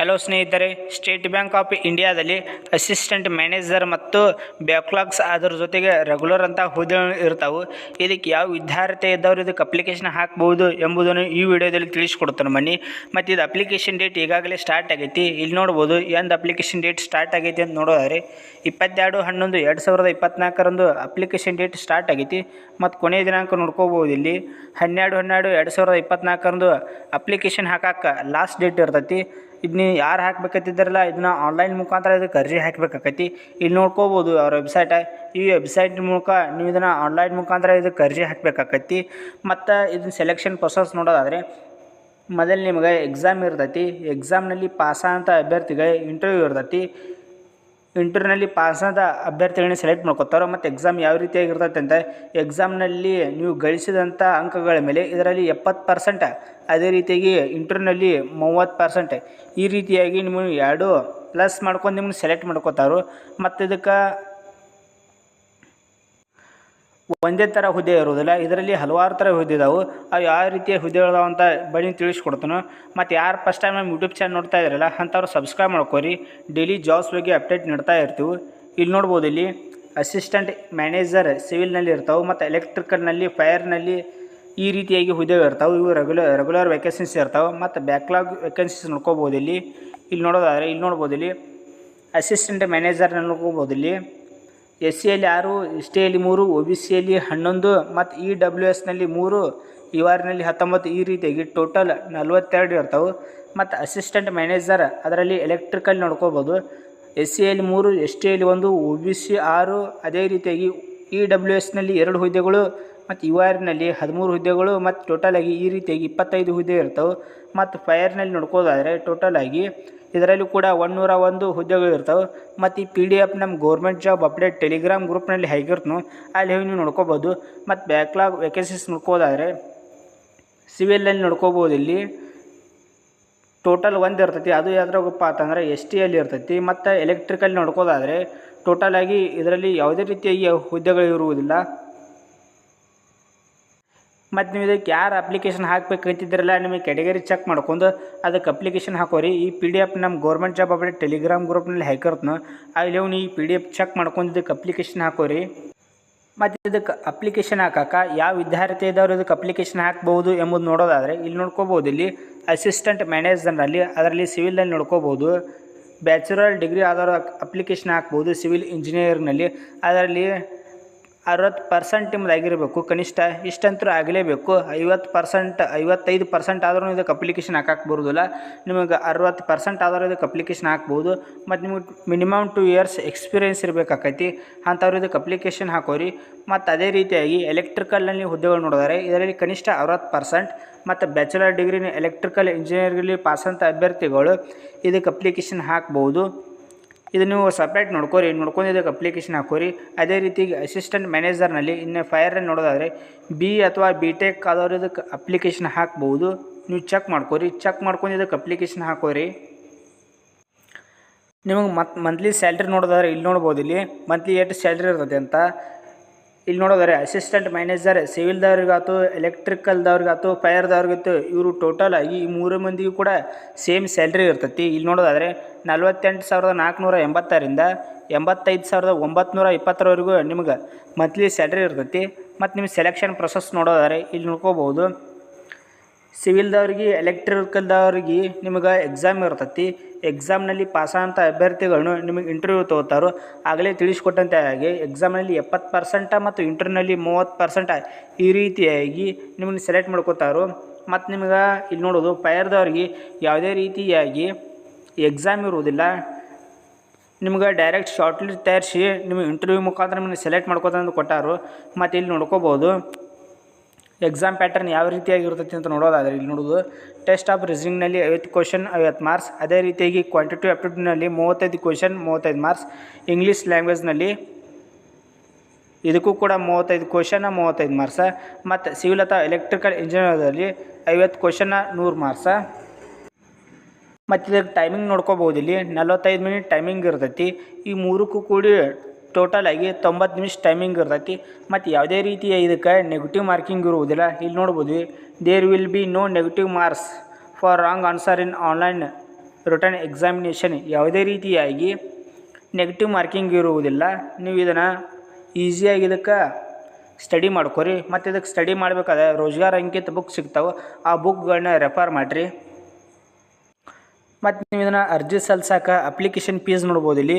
Hello ಸ್ನೇಹಿತರೆ state bank of ಇಂಡಿಯಾದಲ್ಲಿ assistant manager ಮತ್ತು ಬ್ಯಾಕ್ಲಾಗ್ಸ್ ಅದರ ಜೊತೆಗೆ ರೆಗ್ಯುಲರ್ ಅಂತ ಹುದ್ದೆಗಳು ಇರ್ತಾವೆ. ಇದಕ್ಕೆ ಯಾವ ವಿದ್ಯಾರ್ಥಿ ಇದ್ದವರು ಇದಕ್ಕೆ ಅಪ್ಲಿಕೇಶನ್ ಹಾಕ್ಬೋದು ಎಂಬುದನ್ನು ಈ ವಿಡಿಯೋದಲ್ಲಿ ತಿಳಿಸ್ಕೊಡ್ತಾನೆ ಬನ್ನಿ. ಮತ್ತು ಇದು ಅಪ್ಲಿಕೇಶನ್ ಡೇಟ್ ಈಗಾಗಲೇ ಸ್ಟಾರ್ಟ್ ಆಗೈತಿ. ಇಲ್ಲಿ ನೋಡ್ಬೋದು, ಎಂದು ಅಪ್ಲಿಕೇಶನ್ ಡೇಟ್ ಸ್ಟಾರ್ಟ್ ಆಗೈತಿ ಅಂತ ನೋಡೋದಾದ್ರೆ, ಇಪ್ಪತ್ತೆರಡು, ಹನ್ನೊಂದು, ಎರಡು ಸಾವಿರದ ಇಪ್ಪತ್ನಾಲ್ಕರಂದು ಅಪ್ಲಿಕೇಶನ್ ಡೇಟ್ ಸ್ಟಾರ್ಟ್ ಆಗೈತಿ. ಮತ್ತು ಕೊನೆಯ ದಿನಾಂಕ ನೋಡ್ಕೋಬೋದು ಇಲ್ಲಿ. ಹನ್ನೆರಡು ಹನ್ನೆರಡು, ಎರಡು ಸಾವಿರದ ಇಪ್ಪತ್ನಾಲ್ಕರಂದು ಅಪ್ಲಿಕೇಶನ್ ಹಾಕಕ್ಕೆ ಲಾಸ್ಟ್ ಡೇಟ್ ಇರ್ತೈತಿ. ಇದನ್ನ ಯಾರು ಹಾಕ್ಬೇಕತ್ತಿದ್ದಾರಲ್ಲ ಇದನ್ನ ಆನ್ಲೈನ್ ಮುಖಾಂತರ ಇದಕ್ಕೆ ಅರ್ಜಿ ಹಾಕಬೇಕಾಕೈತಿ. ಇಲ್ಲಿ ನೋಡ್ಕೋಬೋದು ಅವ್ರ ವೆಬ್ಸೈಟ ಈ ವೆಬ್ಸೈಟ್ ಮೂಲಕ ನೀವು ಇದನ್ನು ಆನ್ಲೈನ್ ಮುಖಾಂತರ ಇದಕ್ಕೆ ಅರ್ಜಿ ಹಾಕಬೇಕಾಕೈತಿ. ಮತ್ತು ಇದನ್ನ ಸೆಲೆಕ್ಷನ್ ಪ್ರೊಸೆಸ್ ನೋಡೋದಾದರೆ, ಮೊದಲು ನಿಮಗೆ ಎಕ್ಸಾಮ್ ಇರ್ತೈತಿ. ಎಕ್ಸಾಮ್ನಲ್ಲಿ ಪಾಸಾದಂಥ ಅಭ್ಯರ್ಥಿಗಳಿಗೆ ಇಂಟರ್ವ್ಯೂ ಇರ್ತೈತಿ. ಇಂಟರ್ನಲ್ಲಿ ಪಾಸಾದ ಅಭ್ಯರ್ಥಿಗಳನ್ನ ಸೆಲೆಕ್ಟ್ ಮಾಡ್ಕೊತಾರೆ ಮತ್ತು ಎಕ್ಸಾಮ್ ಯಾವ ರೀತಿಯಾಗಿರ್ತೈತೆ ಅಂತ ಎಕ್ಸಾಮ್ನಲ್ಲಿ ನೀವು ಗಳಿಸಿದಂಥ ಅಂಕಗಳ ಮೇಲೆ ಇದರಲ್ಲಿ ಎಪ್ಪತ್ತು ಪರ್ಸೆಂಟ್ ಅದೇ ರೀತಿಯಾಗಿ ಇಂಟರ್ನಲ್ಲಿ ಮೂವತ್ತು ಪರ್ಸೆಂಟ್ ಈ ರೀತಿಯಾಗಿ ನಿಮಗೆ ಎರಡು ಪ್ಲಸ್ ಮಾಡ್ಕೊಂಡು ನಿಮ್ಮನ್ನ ಸೆಲೆಕ್ಟ್ ಮಾಡ್ಕೋತಾರೋ ಮತ್ತು ಇದಕ್ಕೆ ಒಂದೇ ಥರ ಹುದ್ದೆ ಇರುವುದಿಲ್ಲ. ಇದರಲ್ಲಿ ಹಲವಾರು ಥರ ಹುದ್ದೆ ಇದಾವೆ. ಅವು ಯಾವ ರೀತಿಯ ಹುದ್ದೆಗಳಿದಾವೆ ಅಂತ ಬಳಿ ತಿಳಿಸ್ಕೊಡ್ತಾನೆ. ಮತ್ತು ಯಾರು ಫಸ್ಟ್ ಟೈಮ್ ನಮ್ಮ ಯೂಟ್ಯೂಬ್ ಚಾನಲ್ ನೋಡ್ತಾ ಇದ್ರಲ್ಲ, ಅಂಥವ್ರು ಸಬ್ಸ್ಕ್ರೈಬ್ ಮಾಡ್ಕೊರಿ. ಡೈಲಿ ಜಾಬ್ಸ್ ಬಗ್ಗೆ ಅಪ್ಡೇಟ್ ನೀಡ್ತಾ ಇರ್ತೀವಿ. ಇಲ್ಲಿ ನೋಡ್ಬೋದು ಇಲ್ಲಿ ಅಸಿಸ್ಟೆಂಟ್ ಮ್ಯಾನೇಜರ್ ಸಿವಿಲ್ನಲ್ಲಿ ಇರ್ತಾವೆ, ಮತ್ತು ಎಲೆಕ್ಟ್ರಿಕಲ್ನಲ್ಲಿ ಫೈರ್ನಲ್ಲಿ ಈ ರೀತಿಯಾಗಿ ಹುದ್ದೆಗಳು ಇರ್ತಾವೆ. ಇವು ರೆಗ್ಯುಲರ್ ರೆಗ್ಯುಲರ್ ವೇಕೆನ್ಸೀಸ್ ಇರ್ತಾವೆ. ಮತ್ತು ಬ್ಯಾಕ್ಲಾಗ್ ವೇಕೆನ್ಸೀಸ್ ನೋಡ್ಕೋಬೋದು ಇಲ್ಲಿ. ಇಲ್ಲಿ ನೋಡೋದಾದ್ರೆ, ಇಲ್ಲಿ ನೋಡ್ಬೋದು ಇಲ್ಲಿ ಅಸಿಸ್ಟೆಂಟ್ ಮ್ಯಾನೇಜರ್ ನೋಡ್ಕೋಬೋದು ಇಲ್ಲಿ. ಎಸ್ ಸಿಯಲ್ಲಿ ಆರು ಎಸ್ ಟಿಯಲ್ಲಿ ಮೂರು ಒ ಬಿ ಸಿಯಲ್ಲಿ ಹನ್ನೊಂದು ಮತ್ತು ಇ ಡಬ್ಲ್ಯೂ ಎಸ್ನಲ್ಲಿ ಮೂರು ಯು ಆರ್ನಲ್ಲಿ ಹತ್ತೊಂಬತ್ತು ಈ ರೀತಿಯಾಗಿ ಟೋಟಲ್ ನಲ್ವತ್ತೆರಡು ಇರ್ತಾವೆ. ಮತ್ತು ಅಸಿಸ್ಟೆಂಟ್ ಮ್ಯಾನೇಜರ್ ಅದರಲ್ಲಿ ಎಲೆಕ್ಟ್ರಿಕಲ್ ನೋಡ್ಕೋಬೋದು. ಎಸ್ ಸಿಯಲ್ಲಿ ಮೂರು ಎಸ್ ಟಿಯಲ್ಲಿ ಒಂದು ಒ ಬಿ ಸಿ ಆರು, ಅದೇ ರೀತಿಯಾಗಿ ಇ ಡಬ್ಲ್ಯೂ ಎಸ್ನಲ್ಲಿ ಎರಡು ಹುದ್ದೆಗಳು ಮತ್ತು ಯು ಆರ್ನಲ್ಲಿ ಹದಿಮೂರು ಹುದ್ದೆಗಳು ಮತ್ತು ಟೋಟಲಾಗಿ ಈ ರೀತಿಯಾಗಿ ಇಪ್ಪತ್ತೈದು ಹುದ್ದೆ ಇರ್ತವೆ. ಮತ್ತು ಫೈರ್ನಲ್ಲಿ ನೋಡ್ಕೋದಾದರೆ ಟೋಟಲಾಗಿ ಇದರಲ್ಲಿ ಕೂಡ ಒಂದೂರ ಒಂದು ಹುದ್ದೆಗಳು ಇರ್ತವೆ. ಮತ್ತು ಈ ಪಿ ಡಿ ಎಫ್ ನಮ್ಮ ಗೌರ್ಮೆಂಟ್ ಜಾಬ್ ಅಪ್ಡೇಟ್ ಟೆಲಿಗ್ರಾಮ್ ಗ್ರೂಪ್ನಲ್ಲಿ ಹೇಗಿರ್ತನು ಅಲ್ಲಿ ಹೋಗಿ ನೀವು ನೋಡ್ಕೋಬೋದು. ಮತ್ತು ಬ್ಯಾಕ್ಲಾಗ್ ವೇಕೆನ್ಸೀಸ್ ನೋಡ್ಕೋದಾದರೆ ಸಿವಿಲ್ನಲ್ಲಿ ನೋಡ್ಕೋಬೋದು ಇಲ್ಲಿ. ಟೋಟಲ್ ಒಂದು ಇರ್ತೈತಿ, ಅದು ಯಾವ್ದ್ರಾಗಪ್ಪ ಅಂತಂದ್ರೆ ಎಸ್ ಟಿಯಲ್ಲಿ ಇರ್ತೈತಿ. ಮತ್ತು ಎಲೆಕ್ಟ್ರಿಕಲ್ ನೋಡ್ಕೋದಾದರೆ ಟೋಟಲಾಗಿ ಇದರಲ್ಲಿ ಯಾವುದೇ ರೀತಿಯಾಗಿ ಹುದ್ದೆಗಳು ಇರುವುದಿಲ್ಲ. ಮತ್ತು ನೀವು ಇದಕ್ಕೆ ಯಾರು ಅಪ್ಲಿಕೇಶನ್ ಹಾಕ್ಬೇಕಂತಿದ್ರಲ್ಲ ನಿಮಗೆ ಕ್ಯಾಟಗರಿ ಚೆಕ್ ಮಾಡ್ಕೊಂಡು ಅದಕ್ಕೆ ಅಪ್ಲಿಕೇಶನ್ ಹಾಕೋರಿ. ಈ ಪಿ ಡಿ ಎಫ್ ನಮ್ಮ ಗೌರ್ಮೆಂಟ್ ಜಾಬ್ ಅಪ್ಡೇಟ್ ಟೆಲಿಗ್ರಾಮ್ ಗ್ರೂಪ್ನಲ್ಲಿ ಹಾಕಿರ್ತನ, ಅಲ್ಲಿ ಅವ್ನು ಈ ಪಿ ಡಿ ಎಫ್ ಚೆಕ್ ಮಾಡ್ಕೊಂಡು ಇದಕ್ಕೆ ಅಪ್ಲಿಕೇಶನ್ ಹಾಕೋರಿ. ಮತ್ತು ಇದಕ್ಕೆ ಅಪ್ಲಿಕೇಶನ್ ಹಾಕಕ್ಕೆ ಯಾವ ವಿದ್ಯಾರ್ಥಿ ಇದ್ದವರು ಇದಕ್ಕೆ ಅಪ್ಲಿಕೇಶನ್ ಹಾಕ್ಬೋದು ಎಂಬುದು ನೋಡೋದಾದರೆ, ಇಲ್ಲಿ ನೋಡ್ಕೋಬೋದು ಇಲ್ಲಿ ಅಸಿಸ್ಟೆಂಟ್ ಮ್ಯಾನೇಜರ್ನಲ್ಲಿ ಅದರಲ್ಲಿ ಸಿವಿಲ್ನಲ್ಲಿ ನೋಡ್ಕೋಬೋದು ಬ್ಯಾಚುಲರ್ ಡಿಗ್ರಿ ಆದವರು ಅಪ್ಲಿಕೇಶನ್ ಹಾಕ್ಬೋದು ಸಿವಿಲ್ ಇಂಜಿನಿಯರಿಂಗ್ನಲ್ಲಿ ಅದರಲ್ಲಿ ಅರವತ್ತು ಪರ್ಸೆಂಟ್ ನಿಮ್ದು ಆಗಿರಬೇಕು. ಕನಿಷ್ಠ ಇಷ್ಟಂತೂ ಆಗಲೇಬೇಕು. ಐವತ್ತು ಪರ್ಸೆಂಟ್ ಐವತ್ತೈದು ಪರ್ಸೆಂಟ್ ಆದರೂ ಇದಕ್ಕೆ ಅಪ್ಲಿಕೇಶನ್ ಹಾಕಕ್ಕೆ ಬರೋದಿಲ್ಲ. ನಿಮಗೆ ಅರವತ್ತು ಪರ್ಸೆಂಟ್ ಆದರೂ ಇದಕ್ಕೆ ಅಪ್ಲಿಕೇಶನ್ ಹಾಕ್ಬೋದು. ಮತ್ತು ನಿಮಗೆ ಮಿನಿಮಮ್ ಟು ಇಯರ್ಸ್ ಎಕ್ಸ್ಪೀರಿಯೆನ್ಸ್ ಇರಬೇಕಾಕೈತಿ. ಅಂಥವ್ರು ಇದಕ್ಕೆ ಅಪ್ಲಿಕೇಶನ್ ಹಾಕೋರಿ. ಮತ್ತು ಅದೇ ರೀತಿಯಾಗಿ ಎಲೆಕ್ಟ್ರಿಕಲ್ನಲ್ಲಿ ಹುದ್ದೆಗಳು ನೋಡಿದರೆ ಇದರಲ್ಲಿ ಕನಿಷ್ಠ ಅರವತ್ತು ಪರ್ಸೆಂಟ್ ಮತ್ತು ಬ್ಯಾಚುಲರ್ ಡಿಗ್ರಿನ ಎಲೆಕ್ಟ್ರಿಕಲ್ ಇಂಜಿನಿಯರಿಂಗಲ್ಲಿ ಪಾಸಂತ ಅಭ್ಯರ್ಥಿಗಳು ಇದಕ್ಕೆ ಅಪ್ಲಿಕೇಶನ್ ಹಾಕ್ಬೋದು. ಇದು ನೀವು ಸಪ್ರೇಟ್ ನೋಡ್ಕೋರಿ ನೋಡ್ಕೊಂಡು ಇದಕ್ಕೆ ಅಪ್ಲಿಕೇಶನ್ ಹಾಕೋರಿ. ಅದೇ ರೀತಿ ಅಸಿಸ್ಟೆಂಟ್ ಮ್ಯಾನೇಜರ್ನಲ್ಲಿ ಇನ್ನು ಫೈರ್ ನೋಡೋದಾದರೆ ಬಿ ಅಥವಾ ಬಿ ಟೆಕ್ ಆದವ್ರು ಇದಕ್ಕೆ ಅಪ್ಲಿಕೇಶನ್ ಹಾಕ್ಬೋದು. ನೀವು ಚೆಕ್ ಮಾಡ್ಕೋರಿ ಚೆಕ್ ಮಾಡ್ಕೊಂಡಿದ್ದಕ್ಕೆ ಅಪ್ಲಿಕೇಶನ್ ಹಾಕೋರಿ. ನಿಮಗೆ ಮತ್ತು ಮಂತ್ಲಿ ಸ್ಯಾಲ್ರಿ ನೋಡೋದಾದ್ರೆ ಇಲ್ಲಿ ನೋಡ್ಬೋದು ಇಲ್ಲಿ ಮಂತ್ಲಿ ಎಷ್ಟು ಸ್ಯಾಲ್ರಿ ಇರ್ತದೆ ಅಂತ. ಇಲ್ಲಿ ನೋಡೋದಾರೆ ಅಸಿಸ್ಟೆಂಟ್ ಮ್ಯಾನೇಜರ್ ಸಿವಿಲ್ದವ್ರಿಗಾಯ್ತು ಎಲೆಕ್ಟ್ರಿಕಲ್ದವ್ರಿಗಾತು ಫೈರ್ದವ್ರಿಗಾಯ್ತು ಇವರು ಟೋಟಲ್ ಆಗಿ ಈ ಮೂರು ಮಂದಿಗೂ ಕೂಡ ಸೇಮ್ ಸ್ಯಾಲ್ರಿ ಇರ್ತೈತಿ. ಇಲ್ಲಿ ನೋಡೋದಾದರೆ ನಲ್ವತ್ತೆಂಟು ಸಾವಿರದ ನಾಲ್ಕುನೂರ ಎಂಬತ್ತರಿಂದ ಎಂಬತ್ತೈದು ಸಾವಿರದ ಒಂಬತ್ತು ಇಪ್ಪತ್ತರವರೆಗೂ ನಿಮ್ಗೆ ಮಂತ್ಲಿ ಸ್ಯಾಲ್ರಿ ಇರ್ತೈತಿ. ಮತ್ತು ನಿಮ್ಮ ಸೆಲೆಕ್ಷನ್ ಪ್ರೊಸೆಸ್ ನೋಡೋದಾರೆ ಇಲ್ಲಿ ನೋಡ್ಕೋಬೋದು. ಸಿವಿಲ್ದವ್ರಿಗೆ, ಎಲೆಕ್ಟ್ರಿಕಲ್ದವ್ರಿಗೆ ನಿಮಗೆ ಎಕ್ಸಾಮ್ ಇರ್ತೈತಿ. ಎಕ್ಸಾಮ್ನಲ್ಲಿ ಪಾಸಾದಂಥ ಅಭ್ಯರ್ಥಿಗಳನ್ನು ನಿಮಗೆ ಇಂಟರ್ವ್ಯೂ ತೊಗೋತಾರೋ. ಆಗಲೇ ತಿಳಿಸ್ಕೊಟ್ಟಂತೆ ಹಾಗೆ ಎಕ್ಸಾಮ್ನಲ್ಲಿ ಎಪ್ಪತ್ತು ಪರ್ಸೆಂಟ ಮತ್ತು ಇಂಟರ್ನಲ್ಲಿ ಮೂವತ್ತು ಪರ್ಸೆಂಟ ಈ ರೀತಿಯಾಗಿ ನಿಮ್ಮನ್ನು ಸೆಲೆಕ್ಟ್ ಮಾಡ್ಕೋತಾರೋ. ಮತ್ತು ನಿಮ್ಗೆ ಇಲ್ಲಿ ನೋಡೋದು, ಪೈರ್ದವ್ರಿಗೆ ಯಾವುದೇ ರೀತಿಯಾಗಿ ಎಕ್ಸಾಮ್ ಇರುವುದಿಲ್ಲ. ನಿಮ್ಗೆ ಡೈರೆಕ್ಟ್ ಶಾರ್ಟ್ ಲಿಸ್ಟ್ ತಯಾರಿಸಿ ನಿಮಗೆ ಇಂಟರ್ವ್ಯೂ ಮುಖಾಂತರ ನಿಮ್ಮನ್ನು ಸೆಲೆಕ್ಟ್ ಅಂತ ಕೊಟ್ಟಾರು. ಮತ್ತು ಇಲ್ಲಿ ನೋಡ್ಕೋಬೋದು ಎಕ್ಸಾಮ್ ಪ್ಯಾಟರ್ನ್ ಯಾವ ರೀತಿಯಾಗಿ ಇರ್ತೈತಿ ಅಂತ ನೋಡೋದಾದರೆ ಇಲ್ಲಿ ನೋಡೋದು ಟೆಸ್ಟ್ ಆಫ್ ರೀಸನಿಂಗ್ನಲ್ಲಿ ಐವತ್ತು ಕ್ವಶನ್ ಐವತ್ತು ಮಾರ್ಕ್ಸ್ ಅದೇ ರೀತಿಯಾಗಿ ಕ್ವಾಂಟಿಟಿವ್ ಆಪ್ಟಿಟ್ಯೂಡ್ನಲ್ಲಿ ಮೂವತ್ತೈದು ಕ್ವಶನ್ ಮೂವತ್ತೈದು ಮಾರ್ಕ್ಸ್ ಇಂಗ್ಲೀಷ್ ಲ್ಯಾಂಗ್ವೇಜ್ನಲ್ಲಿ ಇದಕ್ಕೂ ಕೂಡ ಮೂವತ್ತೈದು ಕ್ವಶನ ಮೂವತ್ತೈದು ಮಾರ್ಕ್ಸ ಮತ್ತು ಸಿವಿಲ್ ಅಥವಾ ಎಲೆಕ್ಟ್ರಿಕಲ್ ಇಂಜಿನಿಯರ್ದಲ್ಲಿ ಐವತ್ತು ಕ್ವಶನ ನೂರು ಮಾರ್ಕ್ಸ ಮತ್ತು ಇದಕ್ಕೆ ಟೈಮಿಂಗ್ ನೋಡ್ಕೋಬೋದು ಇಲ್ಲಿ. ನಲವತ್ತೈದು ಮಿನಿಟ್ ಟೈಮಿಂಗ್ ಇರ್ತೈತಿ. ಈ ಮೂರಕ್ಕೂ ಕೂಡಿ ಟೋಟಲ್ ಆಗಿ ತೊಂಬತ್ತು ನಿಮಿಷ ಟೈಮಿಂಗ್ ಇರ್ತೈತಿ. ಮತ್ತು ಯಾವುದೇ ರೀತಿಯ ಇದಕ್ಕೆ ನೆಗೆಟಿವ್ ಮಾರ್ಕಿಂಗ್ ಇರುವುದಿಲ್ಲ. ಇಲ್ಲಿ ನೋಡ್ಬೋದು there will be no negative marks for wrong answer in online written examination ಯಾವುದೇ ರೀತಿಯಾಗಿ ನೆಗೆಟಿವ್ ಮಾರ್ಕಿಂಗ್ ಇರುವುದಿಲ್ಲ. ನೀವು ಇದನ್ನು ಈಸಿಯಾಗಿ ಇದಕ್ಕೆ ಸ್ಟಡಿ ಮಾಡ್ಕೊರಿ. ಮತ್ತು ಇದಕ್ಕೆ ಸ್ಟಡಿ ಮಾಡಬೇಕಾದ್ರೆ ರೋಜ್ಗಾರ್ ಅಂಕಿತ ಬುಕ್ ಸಿಗ್ತಾವೆ. ಆ ಬುಕ್ಗಳನ್ನ ರೆಫರ್ ಮಾಡಿರಿ. ಮತ್ತು ನೀವು ಇದನ್ನು ಅರ್ಜಿ ಸಲ್ಸಕ್ಕೆ ಅಪ್ಲಿಕೇಶನ್ ಫೀಸ್ ನೋಡ್ಬೋದು ಇಲ್ಲಿ.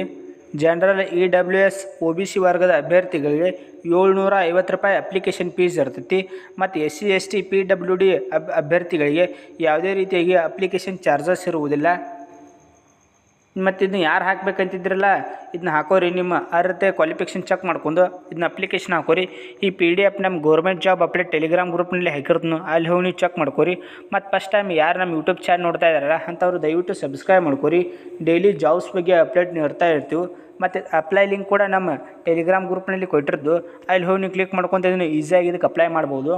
General E W S, O B C ವರ್ಗದ ಅಭ್ಯರ್ಥಿಗಳಿಗೆ ಏಳ್ನೂರ ಐವತ್ತು ರೂಪಾಯಿ ಅಪ್ಲಿಕೇಶನ್ ಫೀಸ್ ಇರ್ತೈತಿ. ಮತ್ತು S C S T P W D ಅಭ್ಯರ್ಥಿಗಳಿಗೆ ಯಾವುದೇ ರೀತಿಯಾಗಿ ಅಪ್ಲಿಕೇಶನ್ ಚಾರ್ಜಸ್ ಇರುವುದಿಲ್ಲ. ಮತ್ತು ಇದನ್ನ ಯಾರು ಹಾಕ್ಬೇಕಂತಿದ್ರಲ್ಲ ಇದನ್ನ ಹಾಕೋರಿ ನಿಮ್ಮ ಅರ್ಹತೆ ಕ್ವಾಲಿಫಿಕೇಷನ್ ಚೆಕ್ ಮಾಡ್ಕೊಂಡು ಇದನ್ನ ಅಪ್ಲಿಕೇಶನ್ ಹಾಕೋರಿ. ಈ ಪಿ ಡಿ ಎಫ್ ನಮ್ಮ ಗೌರ್ಮೆಂಟ್ ಜಾಬ್ ಅಪ್ಡೇಟ್ ಟೆಲಿಗ್ರಾಮ್ ಗ್ರೂಪ್ನಲ್ಲಿ ಹಾಕಿರ್ತೀನಿ, ಅಲ್ಲಿ ಹೋಗಿ ನೀವು ಚೆಕ್ ಮಾಡ್ಕೋರಿ. ಮತ್ತು ಫಸ್ಟ್ ಟೈಮ್ ಯಾರು ನಮ್ಮ ಯೂಟ್ಯೂಬ್ ಚಾನಲ್ ನೋಡ್ತಾ ಇದ್ದಾರಲ್ಲ ಅಂಥವ್ರು ದಯವಿಟ್ಟು ಸಬ್ಸ್ಕ್ರೈಬ್ ಮಾಡ್ಕೊರಿ. ಡೈಲಿ ಜಾಬ್ಸ್ ಬಗ್ಗೆ ಅಪ್ಡೇಟ್ ನೀಡ್ತಾ ಇರ್ತೀವಿ. ಮತ್ತು ಅಪ್ಲೈ ಲಿಂಕ್ ಕೂಡ ನಮ್ಮ ಟೆಲಿಗ್ರಾಮ್ ಗ್ರೂಪ್ನಲ್ಲಿ ಕೊಟ್ಟಿರ್ದು. ಅಲ್ಲಿ ಹೋಗಿ ನೀವು ಕ್ಲಿಕ್ ಮಾಡ್ಕೊಂತ ಇದನ್ನು ಈಸಿಯಾಗಿ ಇದಕ್ಕೆ ಅಪ್ಲೈ ಮಾಡ್ಬೋದು.